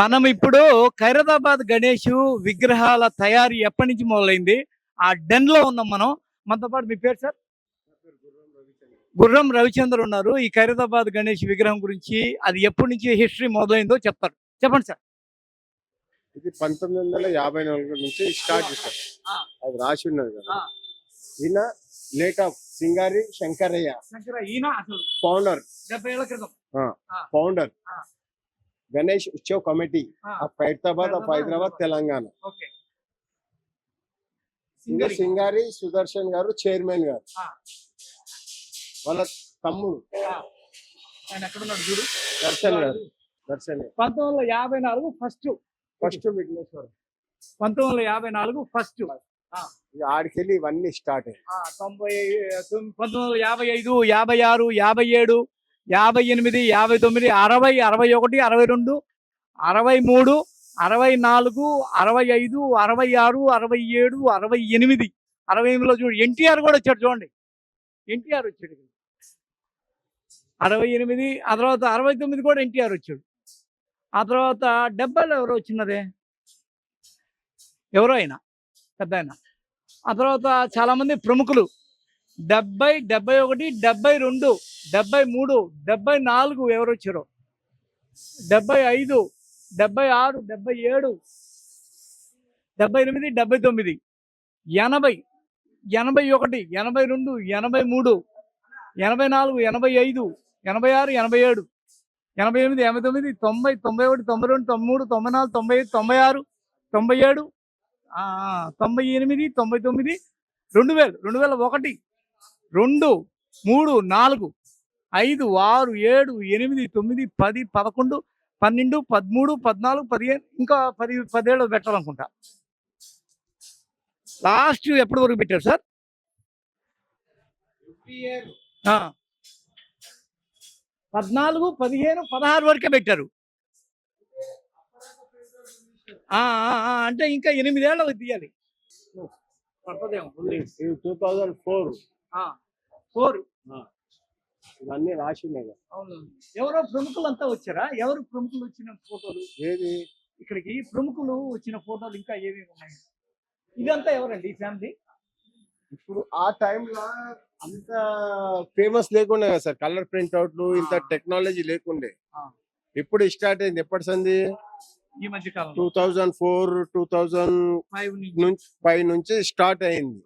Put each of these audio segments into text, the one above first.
మనం ఇప్పుడు ఖైరతాబాద్ గణేష్ విగ్రహాల తయారీ ఎప్పటి నుంచి మొదలైంది? ఆ డెన్లో ఉన్నాం మనం. మనతో పాటు మీ పేరు సార్? గుర్రం రవిచంద్ర ఉన్నారు. ఈ ఖైరతాబాద్ గణేష్ విగ్రహం గురించి అది ఎప్పటి నుంచి హిస్టరీ మొదలైందో చెప్తారు. చెప్పండి సార్. ఇది పంతొమ్మిది వందల యాభై నాలుగు నుంచి స్టార్ట్ చేశారు. అది రాసి ఉన్నది కదా. ఈయన late of Singari Shankaraiah. Founder founder. Ganesh Utsav committee of Hyderabad of Hyderabad, Telangana. ఇంకా సింగరి. సుదర్శన్ గారు చైర్మన్ గారు. వాళ్ళ తమ్ముడు. దర్శన్ గారు. దర్శన్ గారు. పంతొమ్మిది వందల యాభై నాలుగు ఫస్ట్. ఫస్ట్ విఘ్నేశ్వర్. పంతొమ్మిది వందల యాభై నాలుగు ఫస్ట్. ఆడికెళ్ళి ఇవన్నీ స్టార్ట్ అయ్యాయి. తొంభై తొమ్- పంతొమ్మిది వందల యాభై ఐదు యాభై ఆరు యాభై ఏడు యాభై ఎనిమిది యాభై తొమ్మిది అరవై అరవై ఒకటి అరవై రెండు అరవై మూడు అరవై నాలుగు అరవై ఐదు అరవై ఆరు అరవై ఏడు అరవై ఎనిమిది. అరవై ఎనిమిదిలో చూడు ఎన్టీఆర్ కూడా వచ్చాడు చూడండి. ఎన్టీఆర్ వచ్చాడు అరవై ఎనిమిది ఆ తర్వాత అరవై తొమ్మిది కూడా ఎన్టీఆర్ వచ్చాడు. ఆ తర్వాత డెబ్బైలో ఎవరో వచ్చినదే ఎవరో అయినా పెద్ద అయినా ఆ తర్వాత చాలామంది ప్రముఖులు. డెబ్బై డెబ్బై ఒకటి డెబ్బై రెండు డెబ్బై మూడు డెబ్బై నాలుగు ఎవరు వచ్చారు? డెబ్బై ఐదు డెబ్బై ఆరు డెబ్బై ఏడు డెబ్బై ఎనిమిది డెబ్బై తొమ్మిది ఎనభై ఎనభై ఒకటి ఎనభై రెండు ఎనభై మూడు ఎనభై నాలుగు ఎనభై ఐదు ఎనభై ఆరు ఎనభై ఏడు ఎనభై ఎనిమిది ఎనభై తొమ్మిది తొంభై తొంభై ఒకటి తొంభై రెండు తొంభై మూడు తొంభై నాలుగు తొంభై ఐదు తొంభై ఆరు తొంభై ఏడు తొంభై ఎనిమిది తొంభై తొమ్మిది రెండు వేలు రెండు వేల ఒకటి రెండు మూడు నాలుగు ఐదు ఆరు ఏడు ఎనిమిది తొమ్మిది పది పదకొండు పన్నెండు పదమూడు పద్నాలుగు పదిహేను ఇంకా పది పదేళ్ళు పెట్టాలనుకుంటా. లాస్ట్ ఎప్పటి వరకు పెట్టారు సార్. పద్నాలుగు పదిహేను పదహారు వరకే పెట్టారు. అంటే ఇంకా ఎనిమిదేళ్ళకి తీయాలి. టూ థౌజండ్ ఫోర్ ఫోర్ ఇవన్నీ రాసి ఉన్నాయి కదా. అవును. ఎవరో ప్రముఖులు అంతా వచ్చారా? ఎవరు ప్రముఖులు వచ్చిన ఫోటోలు? ఏది? ఇక్కడికి ప్రముఖులు వచ్చిన ఫోటోలు ఇంకా ఏమేమి ఉన్నాయి? ఇదంతా ఎవరండి ఈ ఫ్యామిలీ? ఇప్పుడు ఆ టైంలో అంత ఫేమస్ లేకుండే కదా సార్. కలర్ ప్రింట్అవుట్లు ఇంత. టెక్నాలజీ లేకుండే. ఇప్పుడు స్టార్ట్ అయింది. ఎప్పటి సంది? ఈ మధ్య కాలంలో. Two thousand four two thousand five నుంచి. నుంచి ఫైవ్ నుంచి స్టార్ట్ అయింది.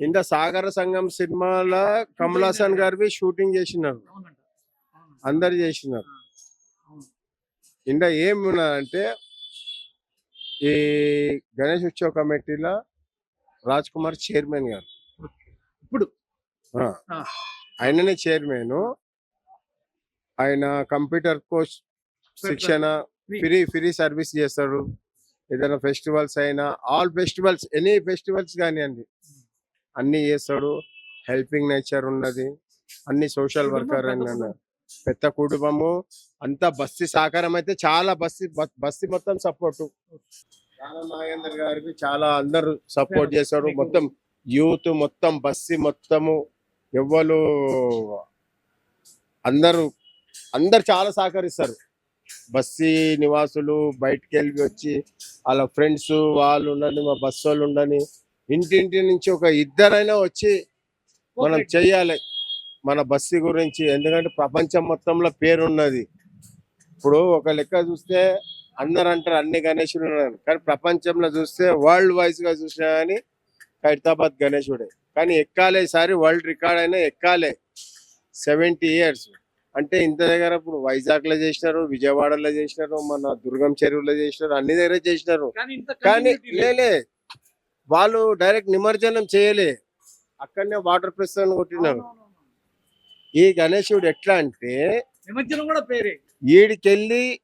ఇంత సాగర సంఘం సినిమాల కమల్ హాసన్ గారివి షూటింగ్ చేసినారు. అందరు చేసినారు. ఇంత ఏమున్నదంటే ఈ గణేష్ ఉత్సవ కమిటీలో రాజ్ కుమార్ చైర్మన్ గారు. ఇప్పుడు. ఆయననే చైర్మన్. ఆయన కంప్యూటర్ కోర్స్ శిక్షణ. ఫ్రీ ఫ్రీ సర్వీస్ చేస్తాడు. ఏదైనా ఫెస్టివల్స్ అయినా ఆల్ ఫెస్టివల్స్ ఎనీ ఫెస్టివల్స్ కానివ్వండి. అన్ని చేస్తాడు. హెల్పింగ్ నేచర్ ఉన్నది. అన్ని సోషల్ వర్కర్ పెద్ద అని కుటుంబం. పెద్ద కుటుంబము. అంతా బస్తి సహకారం అయితే చాలా బస్తి బస్తి మొత్తం సపోర్ట్. నాగేందర్ గారికి చాలా అందరు సపోర్ట్ చేస్తాడు మీకు- మొత్తం యూత్ మొత్తం బస్సి మొత్తము ఎవ్వరు అందరూ అందరు చాలా సహకరిస్తారు. బస్సీ నివాసులు బయటికి వెళ్ళి వచ్చి వాళ్ళ ఫ్రెండ్స్ వాళ్ళు ఉండని మా బస్సు వాళ్ళు ఉండని ఇంటింటి నుంచి ఒక ఇద్దరైనా వచ్చి మనం. చెయ్యాలి. మన బస్సు గురించి ఎందుకంటే ప్రపంచం మొత్తంలో పేరున్నది. ఇప్పుడు ఒక లెక్క చూస్తే అందరు అంటారు అన్ని గణేశుడు ఉన్నారు. కానీ ప్రపంచంలో చూస్తే వరల్డ్ వైజ్గా చూసినా కానీ ఖైరతాబాద్ గణేశుడే కానీ ఎక్కాలే ఈసారి వరల్డ్ రికార్డ్ అయినా ఎక్కాలే. Seventy years. అంటే ఇంత దగ్గర ఇప్పుడు వైజాగ్లో చేసినారు విజయవాడలో చేసినారు మన దుర్గం చెరువులో చేసినారు అన్ని దగ్గర చేసినారు. కానీ. లేలే వాళ్ళు డైరెక్ట్ నిమజ్జనం చేయలే. అక్కడనే వాటర్ ప్రెస్ కొట్టినారు. ఈ గణేశుడు ఎట్లా అంటే నిమజ్జనం కూడా పేరే. ఈడికెళ్ళి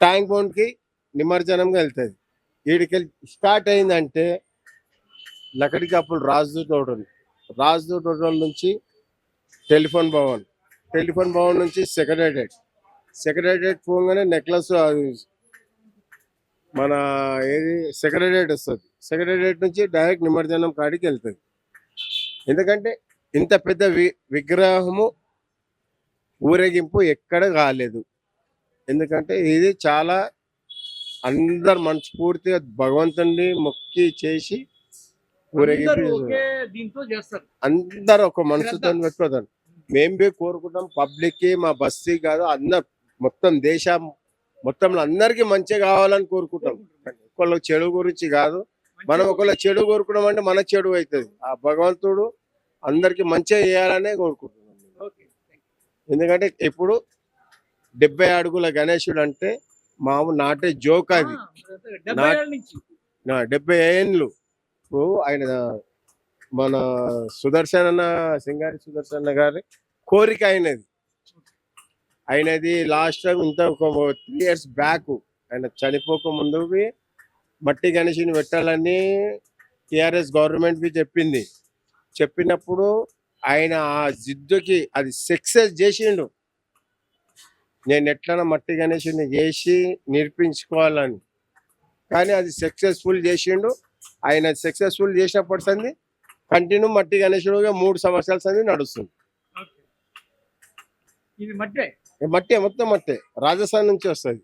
ట్యాంక్ బౌండ్కి నిమజ్జనంగా వెళ్తుంది. ఈడికెళ్ళి స్టార్ట్ అయిందంటే లకడికి అప్పుడు రాజదూట్ రోడ్ రాజదూట్ రోడ్ నుంచి టెలిఫోన్ భవన్. టెలిఫోన్ భవన్ నుంచి సెక్రటరేట్. సెక్రటరేట్ పోగానే నెక్లెస్ మన ఏది సెక్రటరేట్ వస్తుంది. సెక్రటరేట్ నుంచి డైరెక్ట్ నిమజ్జనం కాడికి వెళ్తుంది. ఎందుకంటే ఇంత పెద్ద వి విగ్రహము ఊరేగింపు ఎక్కడ కాలేదు. ఎందుకంటే ఇది చాలా అందరు మనస్ఫూర్తిగా భగవంతుని మొక్కి చేసి ఊరేగింపు అందరూ. ఒకే మనసుతో పెట్టుకోదాం మేము కోరుకుంటాం పబ్లిక్కి మా బస్తీ కాదు అందరు మొత్తం దేశం మొత్తంలో అందరికి మంచిగా కావాలని కోరుకుంటాం. ఒకళ్ళ చెడు గురించి కాదు. మనం ఒకళ్ళ చెడు కోరుకున్నాం అంటే మన చెడు అవుతుంది. ఆ భగవంతుడు అందరికి మంచిగా చేయాలనే కోరుకుంటున్నాం. ఎందుకంటే ఇప్పుడు డెబ్బై అడుగుల గణేశుడు అంటే మామూలు నాటే జోక్ అది. డెబ్బై ఏండ్లు ఇప్పుడు ఆయన మన సుదర్శన్ సింగారి సుదర్శన్ గారి కోరిక అయినది. ఆయనది లాస్ట్ టైం ఇంత ఒక త్రీ ఇయర్స్ బ్యాక్ ఆయన చనిపోక ముందు మట్టి గణేషుని పెట్టాలని టిఆర్ఎస్ గవర్నమెంట్కి చెప్పింది. చెప్పినప్పుడు ఆయన ఆ జిద్దుకి అది సక్సెస్ చేసిండు. నేను ఎట్లన్నా మట్టి గణేషుని చేసి నేర్పించుకోవాలని. కానీ అది సక్సెస్ఫుల్ చేసిండు. ఆయన సక్సెస్ఫుల్ చేసినప్పటి సంది కంటిన్యూ మట్టి గణేశుడుగా మూడు సంవత్సరాల సంది నడుస్తుంది. ఇది మట్టే? మట్టి మొత్తం మట్టే. రాజస్థాన్ నుంచి వస్తుంది.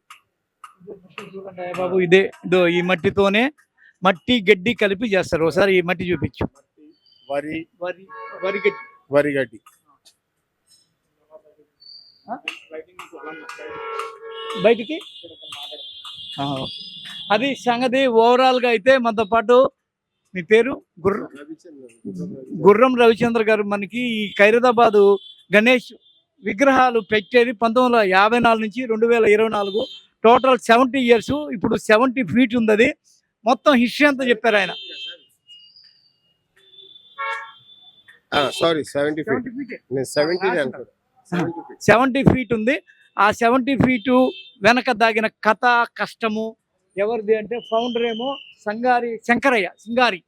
బాబు ఇదే ఇదో ఈ మట్టితోనే మట్టి గడ్డి కలిపి చేస్తారు. ఒకసారి ఈ మట్టి చూపించు. వరి. వరి వరి గడ్డి. వరి గడ్డి? బయటికి. అది సంగతి ఓవరాల్గా అయితే మనతో పాటు మీ పేరు? గుర్ర? గుర్రం రవిచంద్ర గారు మనకి ఈ ఖైరదాబాదు గణేష్ విగ్రహాలు పెట్టేది పంతొమ్మిది వందల యాభై నాలుగు నుంచి రెండు వేల ఇరవై నాలుగు. టోటల్ సెవెంటీ ఇయర్స్ ఇప్పుడు సెవెంటీ ఫీట్ ఉంది అది మొత్తం హిస్టరీ అంతా చెప్పారు ఆయన. Sorry seventy feet seventy feet ఉంది. ఆ సెవెంటీ ఫీటు వెనక దాగిన కథ కష్టము ఎవరిది అంటే ఫౌండర్ ఏమో సంగారి శంకరయ్య సింగారి.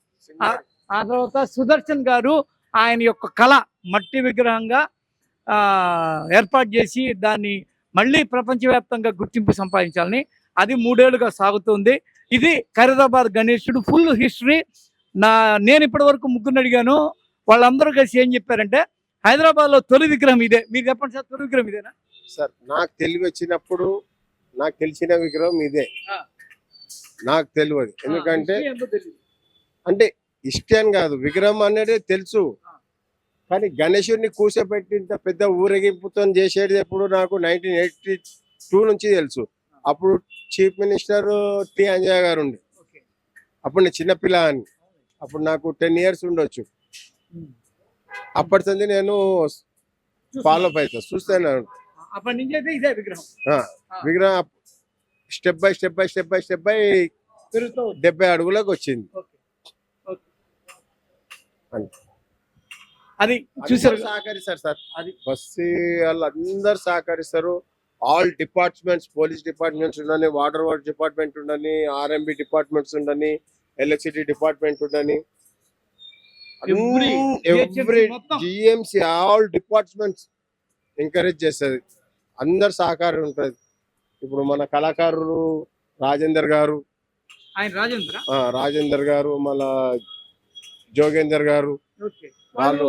ఆ తర్వాత సుదర్శన్ గారు ఆయన యొక్క కళ మట్టి విగ్రహంగా ఏర్పాటు చేసి దాన్ని మళ్ళీ ప్రపంచవ్యాప్తంగా గుర్తింపు సంపాదించాలని అది మూడేళ్ళుగా సాగుతుంది. ఇది ఖైరదాబాద్ గణేశుడు ఫుల్ హిస్టరీ. నా నేను ఇప్పటి వరకు ముగ్గురు అడిగాను. వాళ్ళందరూ కలిసి ఏం చెప్పారంటే హైదరాబాద్లో తొలి విగ్రహం ఇదే. మీరు చెప్పండి సార్ తొలి విగ్రహం ఇదేనా? సార్ నాకు తెలివి వచ్చినప్పుడు నాకు తెలిసిన విగ్రహం ఇదే. నాకు తెలియదు. ఎందుకంటే. అంటే ఇష్టం కాదు. విగ్రహం అనేది తెలుసు. కానీ గణేశుడిని కూర్చోబెట్టి ఇంత పెద్ద ఊరేగింపుతో చేసేది ఎప్పుడు నాకు నైన్టీన్ ఎయిటీ టూ నుంచి తెలుసు అప్పుడు చీఫ్ మినిస్టర్ టి అంజయ్య గారు ఉండే. అప్పుడు నేను చిన్నపిల్ల అని అప్పుడు నాకు టెన్ ఇయర్స్ ఉండొచ్చు. అప్పటి సంది నేను ఫాలో అప్ అవుతా చూస్తాను నుంచి విగ్రహం step by step by step by step by. డెబ్బై అడుగులకు వచ్చింది. అంతే. అది చూసారు సహకరిస్తారు సార్. అది బస్సు వాళ్ళు అందరు సహకరిస్తారు. ఆల్ డిపార్ట్మెంట్స్ పోలీస్ డిపార్ట్మెంట్స్ ఉండని వాటర్ వర్క్ డిపార్ట్మెంట్ ఉండని ఆర్ఎంబి డిపార్ట్మెంట్స్ ఉండని ఎలక్ట్రిసిటీ డిపార్ట్మెంట్ ఉండని every. GMC all departments encourage చేస్తుంది. అందరు సహకారం ఉంటుంది. ఇప్పుడు మన కళాకారులు రాజేందర్ గారు రాజేంద్ర? ఆ, రాజేందర్ గారు మన జోగేందర్ గారు వాళ్ళు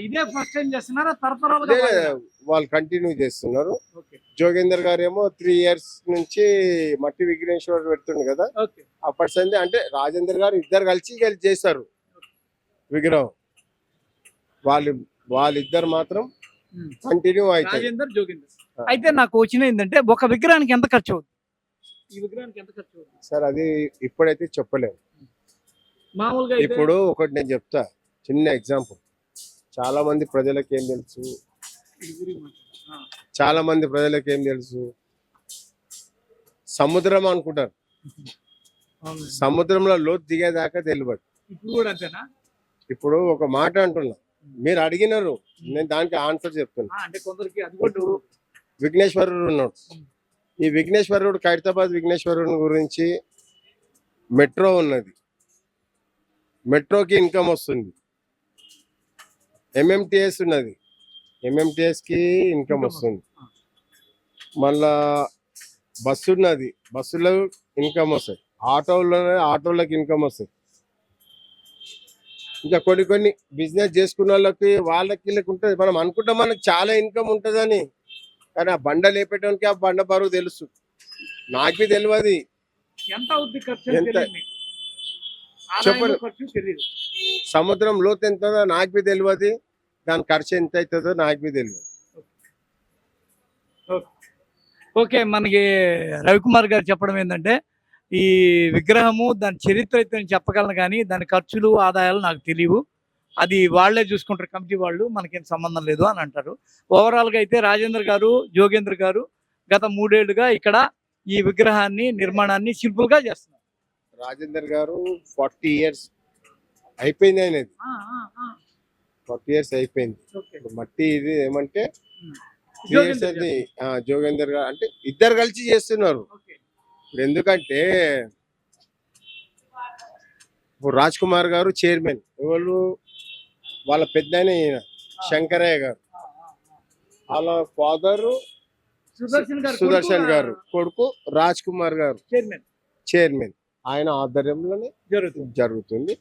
ఇదే ఫస్ట్ టైం చేస్తున్నారా? తరతరాలుగా అదే వాడారా? వాళ్ళు కంటిన్యూ చేస్తున్నారు. జోగేందర్ గారు ఏమో త్రీ ఇయర్స్ నుంచి మట్టి విఘ్నేశ్వర్ పెడుతుండు కదా. అప్పటి సంది అంటే రాజేందర్ గారు ఇద్దరు కలిసి కలిసి చేశారు విగ్రహం. వాళ్ళు వాళ్ళిద్దరు మాత్రం. కంటిన్యూ అవుతాయి. రాజేందర్ జోగిందర్. ఆ. అయితే నాకు వచ్చిన ఏంటంటే ఒక విగ్రహానికి ఎంత ఖర్చు అవుతుంది ఈ విగ్రహానికి ఎంత ఖర్చు అవుతుంది సార్ అది ఇప్పుడైతే చెప్పలేము మామూలుగా అయితే ఇప్పుడు ఒకటి నేను చెప్తా. చిన్న ఎగ్జాంపుల్ చాలా మంది ప్రజలకు ఏం తెలుసు? ఇది గురించి మాట్లాడు. ఆ, చాలా మంది ప్రజలకు ఏం తెలుసు? సముద్రం అనుకుంటారు. సముద్రంలో లోతు దిగేదాకా తెలియదు ఇప్పుడు ఒక మాట అంటున్నా. మీరు అడిగినారు. నేను దానికి ఆన్సర్ చెప్తున్నా. విఘ్నేశ్వరుడు ఉన్నాడు. ఈ విఘ్నేశ్వరుడు ఖైరతాబాద్ విఘ్నేశ్వరుని గురించి మెట్రో ఉన్నది. మెట్రోకి ఇన్కమ్ వస్తుంది. ఎంఎంటిఎస్ ఉన్నది. ఎంఎంటిఎస్కి ఇన్కమ్ వస్తుంది. మళ్ళా బస్సు ఉన్నది. బస్సులో ఇన్కమ్ వస్తాయి ఆటోలో ఆటోలకు ఇన్కమ్ వస్తాయి ఇంకా కొన్ని కొన్ని బిజినెస్ చేసుకున్న వాళ్ళకి వాళ్ళకి వీళ్ళకి ఉంటుంది. మనం అనుకుంటాం మనకి చాలా ఇన్కమ్ ఉంటుందని. కానీ ఆ బండ లేపేటానికి ఆ బండ బరువు తెలుసు. నాకు తెలియదు ఎంత అవుద్ది ఖర్చు? అని ఎంత? చెప్పండి. సముద్రం లోతు ఎంత నాకు తెలియదు దాని ఖర్చు ఎంత అవుతుందో నాకు తెలియదు ఓకే. మనకి రవికుమార్ గారు చెప్పడం ఏంటంటే ఈ విగ్రహము దాని చరిత్ర అయితే నేను చెప్పగలను కానీ దాని ఖర్చులు ఆదాయాలు నాకు తెలియవు. అది వాళ్ళే చూసుకుంటారు కమిటీ వాళ్ళు మనకేం సంబంధం లేదు అని అంటారు. ఓవరాల్గా అయితే రాజేంద్ర గారు జోగేంద్ర గారు గత మూడేళ్ళుగా ఇక్కడ ఈ విగ్రహాన్ని నిర్మాణాన్ని సింపుల్గా చేస్తున్నారు. రాజేందర్ గారు ఫార్టీ ఇయర్స్ అయిపోయింది ఆయనది. ఫార్టీ ఇయర్స్ అయిపోయింది. మట్టి ఇది ఏమంటే ఆ, జోగేందర్ గారు అంటే ఇద్దరు కలిసి చేస్తున్నారు. ఇప్పుడు ఎందుకంటే ఇప్పుడు రాజ్ కుమార్ గారు చైర్మన్ ఎవరు? వాళ్ళ పెద్ద ఈయన శంకరయ్య గారు. వాళ్ళ ఫాదర్ సుదర్శన్ గారు సుదర్శన్ కొడుకు, గారు కొడుకు రాజ్ కుమార్ గారు. చైర్మన్. చైర్మన్. ఆయన ఆధ్వర్యంలోనే జరుగుతుంది. జరుగుతుంది.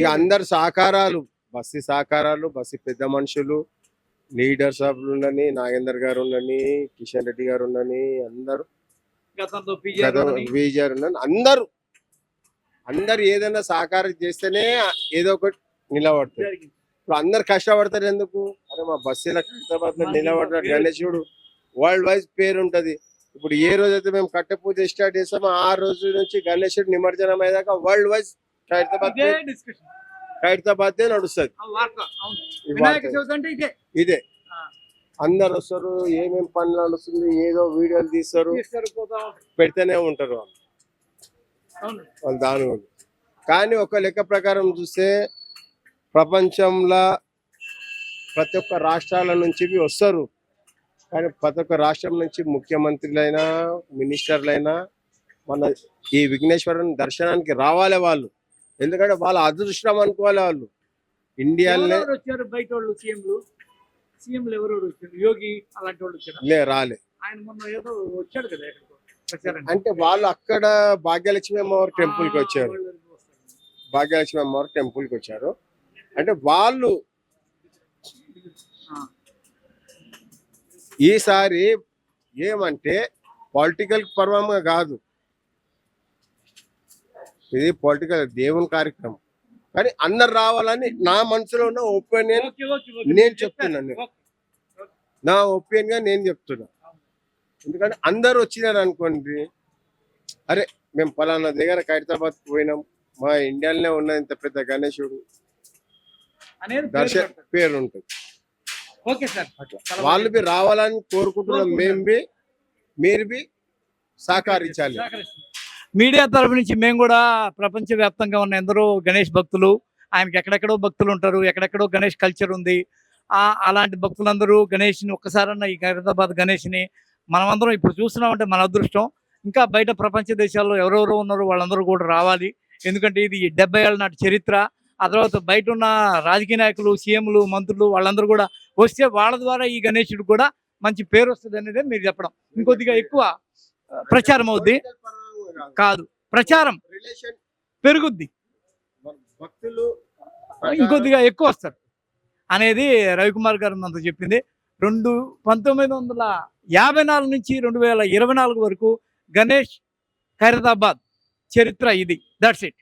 ఇక అందరు సహకారాలు బస్సి సహకారాలు బస్సి పెద్ద మనుషులు లీడర్స్ ఉండని నాగేందర్ గారు ఉండని కిషన్ రెడ్డి గారు ఉండని అందరు విజయ్ ఉండని అందరూ అందరు ఏదైనా సహకారం చేస్తేనే ఏదో ఒకటి నిలబడతారు. జరిగింది. ఇప్పుడు అందరు కష్టపడతారు ఎందుకు? అరే మా బస్సుల హైదరాబాద్లో మాకు నిలబడ్డ పేరు- గణేశుడు వరల్డ్ వైజ్ పేరు ఉంటది. ఇప్పుడు ఏ రోజు అయితే మేము కట్టె పూజ స్టార్ట్ చేస్తామో ఆ రోజు నుంచి గణేశుడు నిమజ్జనం అయ్యాక వరల్డ్ వైజ్ హైదరాబాద్ హైదరాబాద్ నడుస్తుంది. ఇదే. అందరు వస్తారు ఏమేం పనులు నడుస్తుంది ఏదో వీడియోలు తీస్తారు. పెడితేనే ఉంటారు వాళ్ళు. వాళ్ళు దాని. కానీ ఒక లెక్క ప్రకారం చూస్తే ప్రపంచంలో ప్రతి ఒక్క రాష్ట్రాల నుంచి వస్తారు. కానీ ప్రతి ఒక్క రాష్ట్రం నుంచి ముఖ్యమంత్రులైనా మినిస్టర్లైనా మన ఈ విఘ్నేశ్వరుని దర్శనానికి రావాలి వాళ్ళు. ఎందుకంటే వాళ్ళ అదృష్టం అనుకోవాలి వాళ్ళు. ఇండియాలోనే వచ్చారు బయట వాళ్ళు సీఎంలు? సీఎంలు వచ్చారు? యోగి అలాంటి వాళ్ళు వచ్చారు? లే రాలే. ఆయన మొన్న ఏదో వచ్చాడు కదా. అంటే వాళ్ళు అక్కడ భాగ్యలక్ష్మి అమ్మవారి టెంపుల్కి ఆ, వచ్చారు. భాగ్యలక్ష్మి అమ్మవారి టెంపుల్కి వచ్చారు. అంటే వాళ్ళు ఈసారి ఏమంటే పొలిటికల్ పర్వంగా కాదు. ఇది పొలిటికల్ దేవుని కార్యక్రమం. కానీ అందరు రావాలని నా మనసులో ఉన్న ఒపీనియన్. నేను చెప్తున్నాను. నా ఒపీనియన్గా నేను చెప్తున్నా. ఎందుకంటే అందరు వచ్చినారు అనుకోండి. అరే మేము పలానా దగ్గర ఖైరతాబాద్ పోయినాం. మా ఇండియాలోనే ఉన్న ఇంత పెద్ద గణేశుడు. దర్శ. పేరు ఉంటుంది ఓకే సార్. వాళ్ళు. బి రావాలని కోరుకుంటున్నాం మేము బి మీరు బి సహకరించాలి. మీడియా తరపు నుంచి మేము కూడా ప్రపంచ వ్యాప్తంగా ఉన్న ఎందరో గణేష్ భక్తులు ఆయనకి ఎక్కడెక్కడో భక్తులు ఉంటారు ఎక్కడెక్కడో గణేష్ కల్చర్ ఉంది. ఆ అలాంటి భక్తులందరూ గణేష్ని ఒక్కసారన్నా ఈ హైదరాబాద్ గణేష్ని మనమందరం ఇప్పుడు చూస్తున్నామంటే మన అదృష్టం. ఇంకా బయట ప్రపంచ దేశాల్లో ఎవరెవరో ఉన్నారో వాళ్ళందరూ కూడా రావాలి. ఎందుకంటే ఇది డెబ్బై ఏళ్ళ నాటి చరిత్ర. ఆ తర్వాత బయట ఉన్న రాజకీయ నాయకులు సీఎంలు మంత్రులు వాళ్ళందరూ కూడా వస్తే వాళ్ళ ద్వారా ఈ గణేశుడు కూడా మంచి పేరు వస్తుంది అనేది మీరు చెప్పడం. ఇంకొద్దిగా ఎక్కువ ప్రచారం అవుద్ది. కాదు ప్రచారం పెరుగుద్ది. భక్తులు ఇంకొద్దిగా ఎక్కువ వస్తారు. అనేది రవికుమార్ గారు మనతో చెప్పింది. రెండు పంతొమ్మిది వందల యాభై నాలుగు నుంచి రెండు వేల ఇరవై నాలుగు వరకు గణేష్ ఖైరతాబాద్ చరిత్ర ఇది. That's it